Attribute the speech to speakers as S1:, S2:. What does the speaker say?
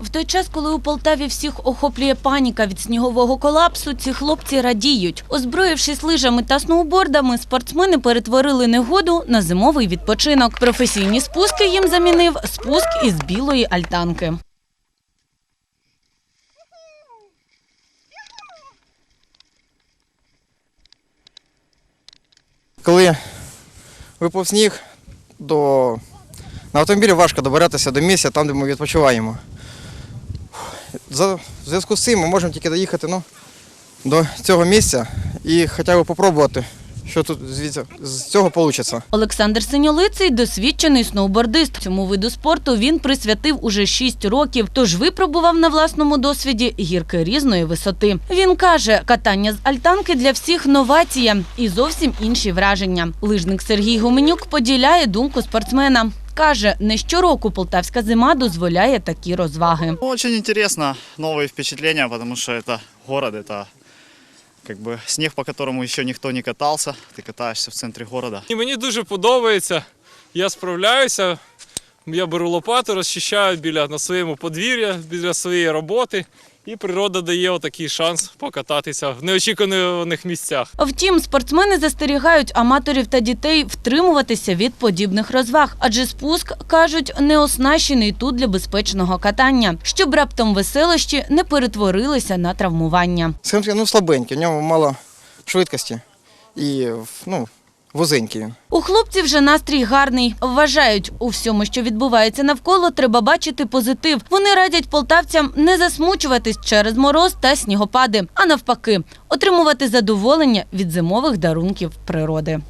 S1: В той час, коли у Полтаві всіх охоплює паніка від снігового колапсу, ці хлопці радіють. Озброївшись лижами та сноубордами, спортсмени перетворили негоду на зимовий відпочинок. Професійні спуски їм замінив спуск із білої альтанки.
S2: Коли випав сніг, до... на автомобілі важко добиратися до місця, там, де ми відпочиваємо. За... В зв'язку з цим ми можемо тільки доїхати ну, до цього місця і хоча б попробувати, що тут звідси з цього вийде.
S1: Олександр Синьолиций – досвідчений сноубордист. Цьому виду спорту він присвятив уже 6 років, тож випробував на власному досвіді гірки різної висоти. Він каже, катання з альтанки для всіх новація і зовсім інші враження. Лижник Сергій Гуменюк поділяє думку спортсмена. Каже, не щороку полтавська зима дозволяє такі розваги.
S3: Ну, Очень интересно, новые впечатления, потому что это город, это как бы снег, по которому еще никто не катался. Ты катаешься в центре города.
S4: І мені дуже подобається. Я справляюся. Я беру лопату, розчищаю біля на своєму подвір'я, біля своєї роботи. І природа дає отакий шанс покататися в неочікуваних місцях.
S1: Втім, спортсмени застерігають аматорів та дітей втримуватися від подібних розваг, адже спуск, кажуть, не оснащений тут для безпечного катання, щоб раптом веселощі не перетворилися на травмування.
S2: Скажімо, ну, слабенький, в ньому мало швидкості і ну, вузенький.
S1: У хлопців вже настрій гарний. Вважають, у всьому, що відбувається навколо, треба бачити позитив. Вони радять полтавцям не засмучуватись через мороз та снігопади, а навпаки, отримувати задоволення від зимових дарунків природи.